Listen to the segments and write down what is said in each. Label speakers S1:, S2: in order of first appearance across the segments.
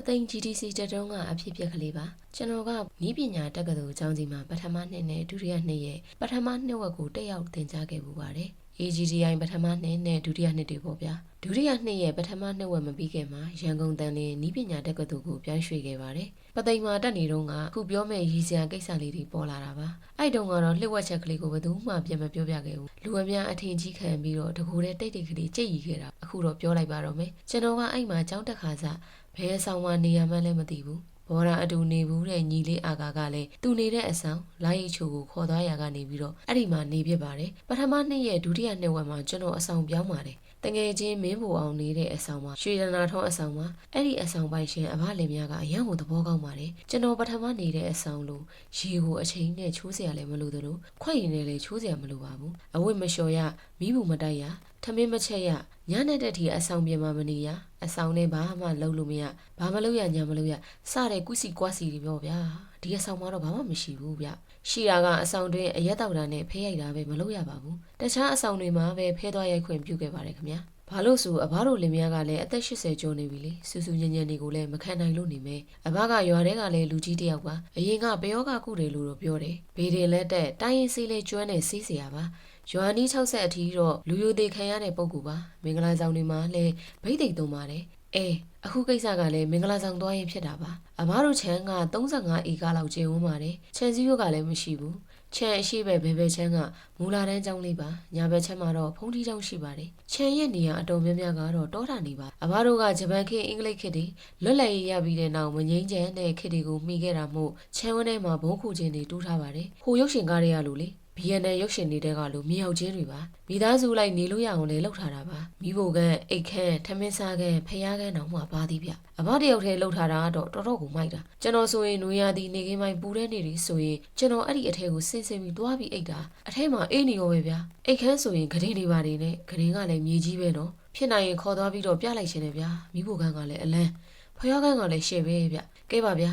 S1: ပသိမ် GDC တက်တုံးကအဖြစ်ပြက်ကလေးပါကျွန်တော်ကနီးပညာတက္ကသိုလ်ကျောင်းစီမှာပထမနှစ်နဲ့ဒုတိယနှစ်ရဲ့ပထမနှစ်ဝက်ကိုတက်ရောက်သင်ကြားခဲ့ပူပါတယ် AGDI ပထမနှစ်နဲ့ဒုတိယနှစ်တွေပေါ့ဗျာဒုတိယနှစ်ရဲ့ပထမနှစ်ဝက်မပြီးခင်မှာရန်ကုန်တန်လင်းနီးပညာတက္ကသိုလ်ကိုပြောင်းရွှေ့ခဲ့ပါတယ်ပသိမ်မှာတက်နေတော့ကအခုပြောမဲ့ရည်စရာကိစ္စလေးတွေပေါ်လာတာပါအဲ့တုန်းကတော့လှစ်ဝက်ချက်ကလေးကိုဘယ်သူမှပြန်မပြောပြခဲ့ဘူးလူအများအထင်ကြီးခံပြီးတော့တကူတဲ့တိတ်တိတ်ကလေးကြိတ်ရီခဲ့တာအခုတော့ပြောလိုက်ပါတော့မယ်ကျွန်တော်ကအဲ့မှာကျောင်းတက်ခါစား ဘယ်အဆောင်မှနေရမှန်းလည်းမသိဘူးဘောရာအတူနေဘူးတဲ့ညီလေးအာကာကလည်းသူနေတဲ့အဆောင်လိုင်းရီချိုကိုခေါ်သွားရာကနေပြီးတော့အဲ့ဒီမှာနေဖြစ်ပါတယ်ပထမနှစ်ရဲ့ဒုတိယနှစ်ဝက်မှာကျွန်တော်အဆောင်ပြောင်းပါတယ် တငယ်ချင်းမင်းဘူအောင်နေတဲ့အဆောင်မှာရွှေရနာထုံးအဆောင်မှာအဲ့ဒီအဆောင်ပိုင်ရှင်အဘလင်များကအရန်ကိုသဘောကောင်းပါတယ်ကျွန်တော်ပထမနေတဲ့အဆောင်လို့ရေကိုအချိန်နဲ့ချိုးစရာလည်းမလိုသလိုခွက်ရင်လည်းချိုးစရာမလိုပါဘူးအဝတ်မလျှော်ရမိဘူးမတိုက်ရထမင်းမချက်ရညနေတက်ထီအဆောင်ပြင်မှာမနေရအဆောင်နဲ့ဘာမှလုပ်လို့မရဘာမလုပ်ရညာမလုပ်ရစတဲ့ကုစီကွာစီတွေပြောဗျာဒီအဆောင်မှာတော့ဘာမှမရှိဘူးဗျ ရှိတာကအဆောင်တွင်အရက်တောက်တာနဲ့ဖဲရိုက်တာပဲမလုပ်ရပါဘူးတခြားအဆောင်တွေမှာပဲဖဲသွားရိုက်ခွင့်ပြုခဲ့ပါတယ်ခင်ဗျာဘာလို့ဆိုအဘတို့လင်မယားကလည်းအသက်80ကျော်နေပြီလေစူးစူးညံ့ညံ့တွေကိုလည်းမခံနိုင်လို့နေမယ်အဘကရွာထဲကလည်းလူကြီးတစ်ယောက်ပါအရင်ကပယောကကုတယ်လို့တော့ပြောတယ်ဘေးတင်လက်တက်တိုင်းရင်စီးလေးကျွမ်းနေစီးเสียပါရွာနီး60အထီးတော့လူယိုသေးခံရတဲ့ပုံကူပါမင်္ဂလာဆောင်တွေမှာလည်းဗိတ်သိက်သုံးပါတယ် အဲအခုကိစ္စကလည်းမင်္ဂလာဆောင်သွားရင်ဖြစ်တာပါအမားတို့ချမ်းက35ဧကလောက်ကျင်းဝန်းပါတယ်ချန်စည်းရုပ်ကလည်းမရှိဘူးချန်အရှိပဲဘယ်ဘယ်ချမ်းကမူလာတန်းကျောင်းလေးပါညာဘက်ချမ်းမှာတော့ဖုန်တီကျောင်းရှိပါတယ်ချန်ရဲ့နေရာအတော်များများကတော့တောတာနေပါအမားတို့ကဂျပန်ခေတ်အင်္ဂလိပ်ခေတ်တွေလွတ်လပ်ရေးရပြီးတဲ့နောက်မငိမ့်ချမ်းတဲ့ခေတ်တွေကိုမှီခဲ့တာမို့ချန်ဝန်းထဲမှာဘုံခုချင်းတွေတူးထားပါတယ်ဟိုရုပ်ရှင်ကားတွေကလို့လေ BNN ရုပ်ရှင်တွေကလို့မြောက်ချင်းတွေပါမိသားစုလိုက်နေလို့ရအောင်လေလှုပ်ထားတာပါမိဖို့ကန်းအိတ်ခမ်းထမင်းစားကန်းဖျားကန်းတောင်မှပါသည်ဗျအဘတယောက်တည်းလှုပ်ထားတာကတော့တော်တော်ကိုမိုက်တာကျွန်တော်ဆိုရင်နွေရာသီနေခင်းပိုင်းပူတဲ့နေတွေဆိုရင်ကျွန်တော်အဲ့ဒီအထဲကိုဆင်းဆင်းပြီးသွားပြီးအိတ်တာအထဲမှာအေးနေရောပဲဗျအိတ်ခမ်းဆိုရင်ဂရင်တွေပါတယ်နဲ့ဂရင်ကလည်းမြေကြီးပဲနော်ဖြစ်နိုင်ရင်ခေါ်သွားပြီးတော့ပြလိုက်ရှင်တယ်ဗျမိဖို့ကန်းကလည်းအလန်းဖျားကန်းကလည်းရှေ့ပဲဗျကဲပါဗျ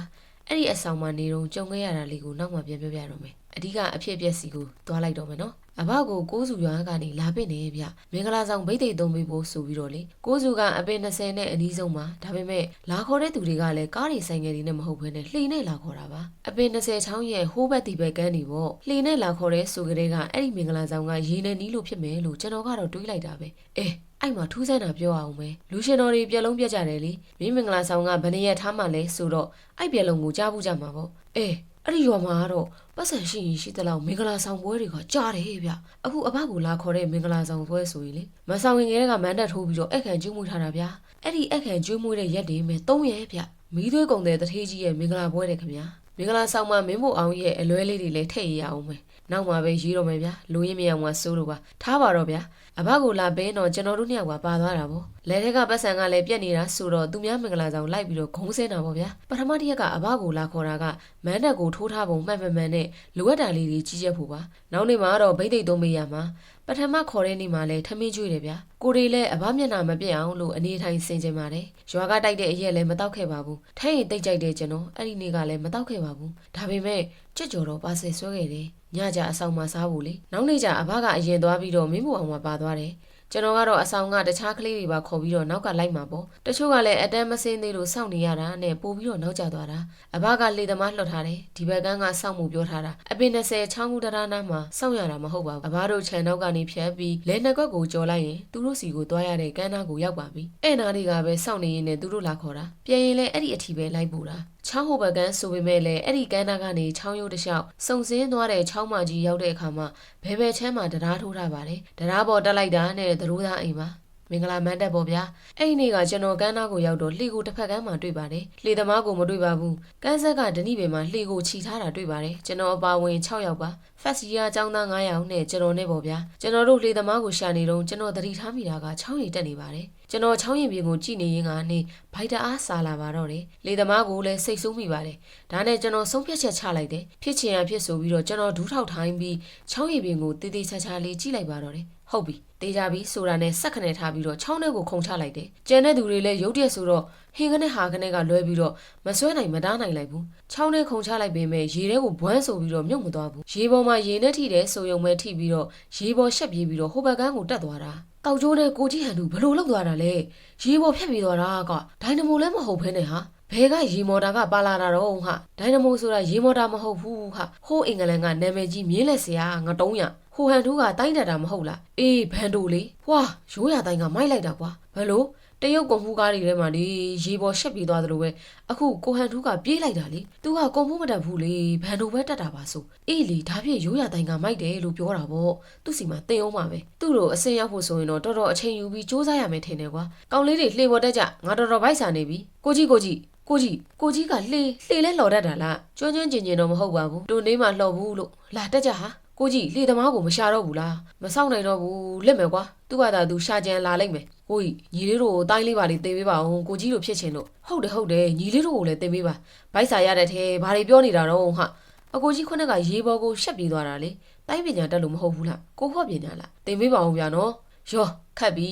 S1: အဲ့ဒီအဆောင်မှာနေတော့ကြုံခဲ့ရတာလေးကိုနောက်မှပြန်ပြောပြရတော့မယ် အဓိကအဖြစ်အပျက်စီကိုသွားလိုက်တော့မယ်နော်အဘကိုကိုးစုရွာကနေလာပင့်နေဗျမင်္ဂလာဆောင်ဗိတ်သိက်သုံးပေးဖို့ဆိုပြီးတော့လေကိုးစုကအပင်20နဲ့အနီးဆုံးပါဒါပေမဲ့လာခေါ်တဲ့သူတွေကလည်းကားတွေဆိုင်ငယ်တွေနဲ့မဟုတ်ဘဲနဲ့လှေနဲ့လာခေါ်တာပါအပင်20ချောင်းရဲ့ဟိုးဘက်တီဘက်ကန်းနေပေါ့လှေနဲ့လာခေါ်တဲ့ဆိုကြတဲ့ကအဲ့ဒီမင်္ဂလာဆောင်ကရေနဲ့နီးလို့ဖြစ်မယ်လို့ကျွန်တော်ကတော့တွေးလိုက်တာပဲအဲအဲ့မှာထူးဆန်းတာပြောအောင်မယ်လူရှင်တော်တွေပြက်လုံးပြက်ကြတယ်လေမင်းမင်္ဂလာဆောင်ကဘယ်နှစ်ရက်ထားမှလဲဆိုတော့အဲ့ပြက်လုံးကိုကြားဘူးကြမှာပေါ့အေး အဲ့ဒီရွာမှာကတော့ပတ်စံရှိရင်ရှိသလောက်မင်္ဂလာဆောင်ပွဲတွေကကြားတယ်ဗျအခုအဘကိုလာခေါ်တဲ့မင်္ဂလာဆောင်ပွဲဆိုရင်လေမဆောင်ရင်ကလေးကမန်းတက်ထိုးပြီးတော့အခန့်ကျွေးမွေးထားတာဗျာအဲ့ဒီအခန့်ကျွေးမွေးတဲ့ရက်တွေမဲ့၃ရက်ဗျမီးသွေးကုံတဲ့တထေးကြီးရဲ့မင်္ဂလာပွဲတဲ့ခင်ဗျာမင်္ဂလာဆောင်မှာမင်းမို့အောင်ရဲ့အလွဲလေးတွေလည်းထည့်ရအောင်မယ် နောက်မှပဲရေးတော့မယ်ဗျာလူရင်းမြောင်မှာစိုးလို့ပါထားပါတော့ဗျာအဘကိုလာဘဲတော့ကျွန်တော်တို့နှစ်ယောက်ကပါသွားတာပေါ့လက်ထက်ကပတ်စံကလည်းပြက်နေတာဆိုတော့သူများမင်္ဂလာဆောင်လိုက်ပြီးတော့ဂုံးစင်းတာပေါ့ဗျာပထမတစ်ရက်ကအဘကိုလာခေါ်တာကမန်းတက်ကိုထိုးထားပုံမှန်မှန်မှန်နဲ့လိုအပ်တာလေးတွေကြီးချက်ဖို့ပါနောက်နေ့မှာတော့ဗိတ်သိက်သုံးမေးရမှာ ပထမခေါ်တဲ့နေ့မှာလည်းထမင်းကျွေးတယ်ဗျာကိုရီလည်းအဘမျက်နှာမပြတ်အောင်လို့အနေထိုင်ဆင်ကျင်ပါတယ်ရွာကတိုက်တဲ့အရက်လည်းမတောက်ခဲ့ပါဘူးထိုင်းရင်တိတ်ကြိုက်တယ်ကျွန်တော်အဲ့ဒီနေ့ကလည်းမတောက်ခဲ့ပါဘူးဒါပေမဲ့ကြက်ကြော်တော့ပါဆယ်ဆွဲခဲ့တယ်ညကြအဆောင်မှာစားဖို့လေနောက်နေ့ကျအဘကအရင်သွားပြီးတော့မင်းမူအောင်မှာပါသွားတယ် ကျွန်တော်ကတော့အဆောင်ကတခြားကလေးတွေပါခေါ်ပြီးတော့နောက်ကလိုက်မှာပေါ့တချို့ကလည်းအတန်းမစင်းသေးလို့စောင့်နေရတာနဲ့ပို့ပြီးတော့နောက်ကျသွားတာအဘကလေသမားလှော်ထားတယ်ဒီဘက်ကန်းကစောင့်မှုပြောထားတာအပင်20ချောင်းကူတရာနာမှာစောင့်ရတာမဟုတ်ပါဘူးအဘတို့ခြံနောက်ကနေဖြတ်ပြီးလဲနှစ်ကွက်ကိုကြော်လိုက်ရင်သူတို့စီကိုသွားရတဲ့ကန်းသားကိုရောက်ပါပြီအဲ့နာတွေကပဲစောင့်နေရင်းနဲ့သူတို့လာခေါ်တာပြန်ရင်လည်းအဲ့ဒီအထီပဲလိုက်ပို့တာ ချောင်းဟိုဘက်ကန်းဆိုပေမဲ့လည်းအဲ့ဒီကန်းသားကနေချောင်းရိုးတစ်လျှောက်စုံစင်းသွားတဲ့ချောင်းမကြီးရောက်တဲ့အခါမှာဘဲဘဲချမ်းမှာတရားထိုးထားပါတယ်တရားပေါ်တက်လိုက်တာနဲ့သရိုးသားအိမ်ပါ မင်္ဂလာမန်းတက်ပေါ့ဗျာအဲ့ဒီနေ့ကကျွန်တော်ကန်းသားကိုရောက်တော့လှေကိုတစ်ဖက်ကန်းမှာတွေ့ပါတယ်လှေသမားကိုမတွေ့ပါဘူးကန်းဆက်ကဒဏိပင်မှာလှေကိုခြိထားတာတွေ့ပါတယ်ကျွန်တော်အပါဝင်6ယောက်ပါဖက်စီယာចောင်းသား9ယောက်နဲ့ကျွန်တော်နဲ့ပေါ့ဗျာကျွန်တော်တို့လှေသမားကိုရှာနေတော့ကျွန်တော်သတိထားမိတာကချောင်းရည်တက်နေပါတယ်ကျွန်တော်ချောင်းရင်ပြင်ကိုကြည့်နေရင်းကနေဗိုက်တအားစာလာပါတော့တယ်လေသမားကိုလည်းစိတ်ဆိုးမိပါတယ်ဒါနဲ့ကျွန်တော်ဆုံးဖြတ်ချက်ချလိုက်တယ်ဖြစ်ချင်ရဖြစ်ဆိုပြီးတော့ကျွန်တော်ဒူးထောက်ထိုင်းပြီးချောင်းရင်ပြင်ကိုတေးသေးချာချာလေးကြည့်လိုက်ပါတော့တယ် ဟုတ်ပြီတေးကြပြီဆိုတာနဲ့စက်ခနဲ့ထားပြီးတော့ချောင်းထဲကိုခုန်ချလိုက်တယ်ကျန်တဲ့သူတွေလည်းရုတ်တရက်ဆိုတော့ဟင်းကနေဟာကနေကလွဲပြီးတော့မဆွဲနိုင်မတားနိုင်လိုက်ဘူးချောင်းထဲခုန်ချလိုက်ပေမဲ့ရေထဲကိုဘွမ်းဆိုပြီးတော့မြုပ်မသွားဘူးရေပေါ်မှာရေနဲ့ထိတယ်ဆိုရုံပဲထိပြီးတော့ရေပေါ်ရှက်ပြေးပြီးတော့ဟိုဘက်ကန်းကိုတက်သွားတာတောက်ကျိုးနဲ့ကိုကြီးဟန်သူဘလို့လောက်သွားတာလဲရေပေါ်ဖြတ်ပြီးသွားတာကဒိုင်နမိုလည်းမဟုတ်ဘဲနဲ့ဟာဘဲကရေမော်တာကပါလာတာတော့ဟာဒိုင်နမိုဆိုတာရေမော်တာမဟုတ်ဘူးဟာဟိုးအင်္ဂလန်ကနာမည်ကြီးမြင်းလက်ဆရာငတုံးရ ဟိုဟန်ထူးကတိုင်းတတ်တာမဟုတ်လားအေးဘန်တိုလေဟွာရိုးရတိုင်းကမိုက်လိုက်တာကွာဘယ်လိုတရုတ်ကွန်ဖူးကားတွေထဲမှာလေရေပေါ်ရှက်ပြေးသွားသလိုပဲအခုကိုဟန်ထူးကပြေးလိုက်တာလေသူကကွန်ဖူးမတက်ဘူးလေဘန်တိုပဲတက်တာပါဆိုအေးလေဒါဖြစ်ရိုးရတိုင်းကမိုက်တယ်လို့ပြောတာပေါ့သူစီမှာတင်အောင်ပါပဲသူ့လိုအစင်ရောက်ဖို့ဆိုရင်တော့တော်တော်အချိန်ယူပြီးစူးစမ်းရမယ်ထင်တယ်ကွာကောင်းလေးတွေလှေပေါ်တက်ကြငါတော်တော်ဗိုက်စာနေပြီကိုကြီးကိုကြီးကိုကြီးကိုကြီးကလှေလှေလဲလှော်တတ်တာလားကျွန်းကျွန်းကျင်ကျင်တော့မဟုတ်ပါဘူးတူနေမှလှော်ဘူးလို့လာတက်ကြဟာ ကိုကြီးလှေသမားကိုမရှာတော့ဘူးလားမဆောက်နိုင်တော့ဘူးလက်မယ်ကွာသူ့ဘာသာသူရှာကြံလာလိုက်မယ်ကိုကြီးညီလေးတို့ကိုတိုင်းလေးပါလေးတင်ပေးပါအောင်ကိုကြီးတို့ဖြစ်ချင်လို့ဟုတ်တယ်ဟုတ်တယ်ညီလေးတို့ကိုလည်းတင်ပေးပါဗိုက်စာရတဲ့ထဲဘာတွေပြောနေတာတော့ဟာအကိုကြီးခုနကရေဘော်ကိုရှက်ပြေးသွားတာလေတိုင်းပညာတက်လို့မဟုတ်ဘူးလားကိုဖော့ပညာလားတင်ပေးပါအောင်ဗျာနော်ယော ခတ်ပြီ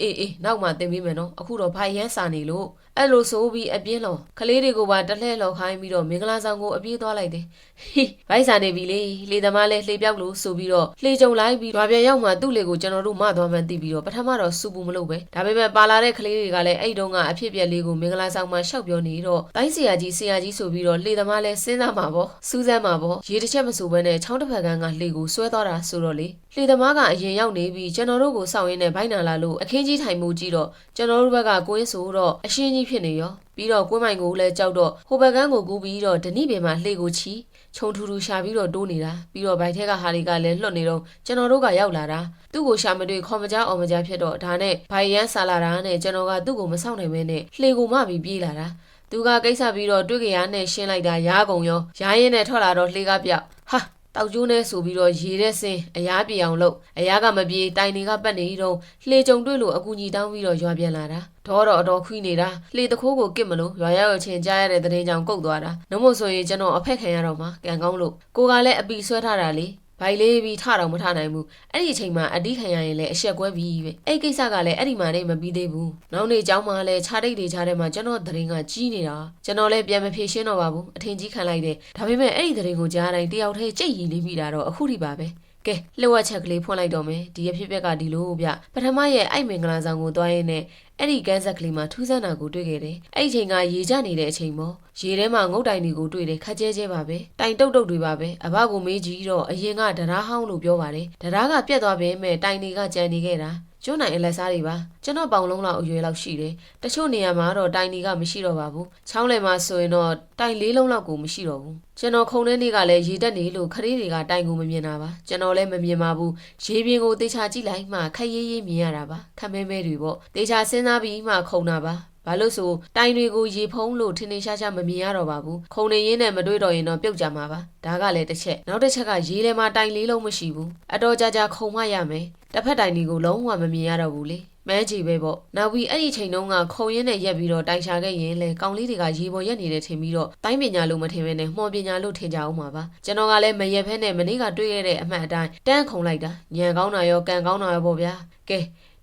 S1: အေးအေးနောက်မှတင်ပေးမယ်နော်အခုတော့ဖိုင်ရန်စာနေလို့အဲ့လိုဆိုပြီးအပြင်းလောကလေးတွေကိုပါတလှဲ့လောခိုင်းပြီးတော့မင်္ဂလာဆောင်ကိုအပြေးသွားလိုက်တယ်ဟိဗိုက်စာနေပြီလေလေသမားလဲလှေပြောက်လို့ဆိုပြီးတော့လှေကြုံလိုက်ပြီးရွာပြန်ရောက်မှသူ့လေကိုကျွန်တော်တို့မသွားမှန်းသိပြီးတော့ပထမတော့စူပူမလုပ်ပဲဒါပေမဲ့ပါလာတဲ့ကလေးတွေကလည်းအဲ့တုန်းကအဖြစ်ပြက်လေးကိုမင်္ဂလာဆောင်မှာရှောက်ပြောနေတော့တိုင်းဆရာကြီးဆရာကြီးဆိုပြီးတော့လှေသမားလဲစဉ်းစားမှာပေါ့စူးစမ်းမှာပေါ့ရေတစ်ချက်မစူဘဲနဲ့ချောင်းတစ်ဖက်ကန်းကလှေကိုဆွဲသွားတာဆိုတော့လေလှေသမားကအရင်ရောက်နေပြီးကျွန်တော်တို့ကိုစောင့်ရင်းနဲ့ဘိုင်းနာလာလို့အခင်းကြီးထိုင်မှုကြည့်တော့ကျွန်တော်တို့ဘက်ကကိုင်းဆိုတော့အရှင်းကြီးဖြစ်နေရောပြီးတော့ကွင်းမိုင်ကိုလည်းကြောက်တော့ဟိုဘက်ကန်းကိုကူးပြီးတော့ဒဏိပင်မှာလှေကိုချီခြုံထူထူရှာပြီးတော့တိုးနေတာပြီးတော့ဘိုက်ထဲကဟာတွေကလည်းလွတ်နေတော့ကျွန်တော်တို့ကရောက်လာတာသူ့ကိုရှာမတွေ့ခေါ်မကြအောင်မကြဖြစ်တော့ဒါနဲ့ဘိုင်ရန်ဆာလာတာနဲ့ကျွန်တော်ကသူ့ကိုမဆောင်နိုင်မဲနဲ့လှေကိုမှပြီးပြေးလာတာသူကကိစ္စပြီးတော့တွေ့ကြရနဲ့ရှင်းလိုက်တာရားကုန်ရောရားရင်နဲ့ထွက်လာတော့လှေကပြောက်ဟာ တောက်ကျိုးနဲ့ဆိုပြီးတော့ရေတဲ့စင်းအရားပြေအောင်လုပ်အရားကမပြေတိုင်တွေကပတ်နေတော့လှေကြုံတွေ့လို့အကူကြီးတောင်းပြီးတော့ရွာပြန်လာတာဒေါတော့အတော်ခွီးနေတာလှေတခိုးကိုကစ်မလို့ရွာရောက်ချင်းကြားရတဲ့တဲ့င်းကြောင်ကုတ်သွားတာနှမို့ဆိုရင်ကျွန်တော်အဖက်ခံရတော့မှာကံကောင်းလို့ကိုကလည်းအပီဆွဲထားတာလေ ဘိုင်လေးပြီးထတော့မထနိုင်ဘူးအဲ့ဒီအချိန်မှာအတီးခံရရင်လည်းအဆက်ကွဲပြီးပဲအဲ့ကိစ္စကလည်းအဲ့ဒီမှာနေမပြီးသေးဘူးနောက်နေ့ကျောင်းမှာလည်းခြားတိတ်တွေခြားထဲမှာကျွန်တော်သတင်းကကြီးနေတာကျွန်တော်လည်းပြန်မဖြေရှင်းတော့ပါဘူးအထင်ကြီးခံလိုက်တယ်ဒါပေမဲ့အဲ့ဒီသတင်းကိုကြားတိုင်းတယောက်တည်းကြိတ်ရည်နေမိတာတော့အခုထိပါပဲ ကဲလှုပ်ဝက်ချက်ကလေးဖွင့်လိုက်တော့မယ်ဒီရဖြစ်ပက်ကဒီလိုဗျပထမရဲ့အိုက်မင်္ဂလာဆောင်ကိုတွားရင်းနဲ့အဲ့ဒီကန်းဆက်ကလေးမှာထူးဆန်းတာကိုတွေ့ခဲ့တယ်အဲ့ဒီချိန်ကရေကျနေတဲ့အချိန်ပေါ့ရေထဲမှာငုတ်တိုင်တွေကိုတွေ့တယ်ခက်ကျဲကျဲပါပဲတိုင်တုတ်တုတ်တွေပါပဲအဘကိုမေးကြည့်တော့အရင်ကဒရားဟောင်းလို့ပြောပါတယ်ဒရားကပြက်သွားပေမဲ့တိုင်တွေကကြံနေခဲ့တာ ကျွန်းနိုင်အလက်စားတွေပါကျွန်တော်ပေါင်လုံးလောက်အရွယ်လောက်ရှိတယ်တချို့နေရာမှာတော့တိုင်တွေကမရှိတော့ပါဘူးချောင်းလယ်မှာဆိုရင်တော့တိုင်လေးလုံးလောက်ကိုမရှိတော့ဘူးကျွန်တော်ခုံတဲ့နေ့ကလည်းရေတက်နေလို့ခရီးတွေကတိုင်ကိုမမြင်တာပါကျွန်တော်လည်းမမြင်ပါဘူးရေပြင်ကိုတေချာကြည့်လိုက်မှခက်ရေးရေးမြင်ရတာပါခက်မဲမဲတွေပေါ့တေချာစဉ်းစားပြီးမှခုံတာပါ ဘာလို့ဆိုတိုင်တွေကိုရေဖုံးလို့ထင်းထင်းရှားရှားမမြင်ရတော့ပါဘူးခုံနေရင်းနဲ့မတွေ့တော့ရင်တော့ပြုတ်ကြမှာပါဒါကလည်းတစ်ချက်နောက်တစ်ချက်ကရေထဲမှာတိုင်လေးလုံးမရှိဘူးအတော်ကြာကြာခုံမှရမယ်တစ်ဖက်တိုင်တွေကိုလုံးဝမမြင်ရတော့ဘူးလေမဲကြီးပဲပေါ့နောက်ပြီးအဲ့ဒီချိန်တုန်းကခုံရင်းနဲ့ရက်ပြီးတော့တိုင်ရှာခဲ့ရင်လေကောင်လေးတွေကရေပေါ်ရက်နေတဲ့ထင်ပြီးတော့တိုင်းပညာလို့မထင်ဘဲနဲ့မှော်ပညာလို့ထင်ကြအောင်ပါပါကျွန်တော်ကလည်းမရက်ဖဲနဲ့မနေ့ကတွေ့ရတဲ့အမှတ်အတိုင်းတန်းခုံလိုက်တာညံကောင်းတာရောကန်ကောင်းတာရောပေါ့ဗျာကဲ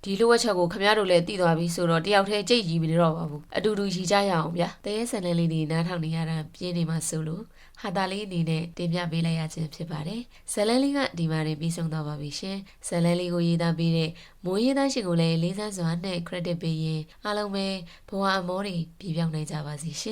S1: ဒီလိုအချက်ကိုခမရတို့လည်းသိသွားပြီဆိုတော့တယောက်တည်းကြိတ်ရီမနေတော့ပါဘူးအတူတူရီကြရအောင်ဗျာတရေဆန်လန်းလေးတွေနားထောင်နေရတာပြင်းနေမှာဆိုလို့ဟာတာလေးအနေနဲ့တင်ပြပေးလိုက်ရခြင်းဖြစ်ပါတယ်ဇလန်းလေးကဒီမှာတင်ပြီးဆုံးသွားပါပြီရှင်ဇလန်းလေးကိုရေးသားပေးတဲ့မိုးရေးသားရှင်ကိုလည်းလေးစားစွာနဲ့ credit ပေးရင်အားလုံးပဲဘဝအမောတွေပြပြောင်းနိုင်ကြပါစီရှင်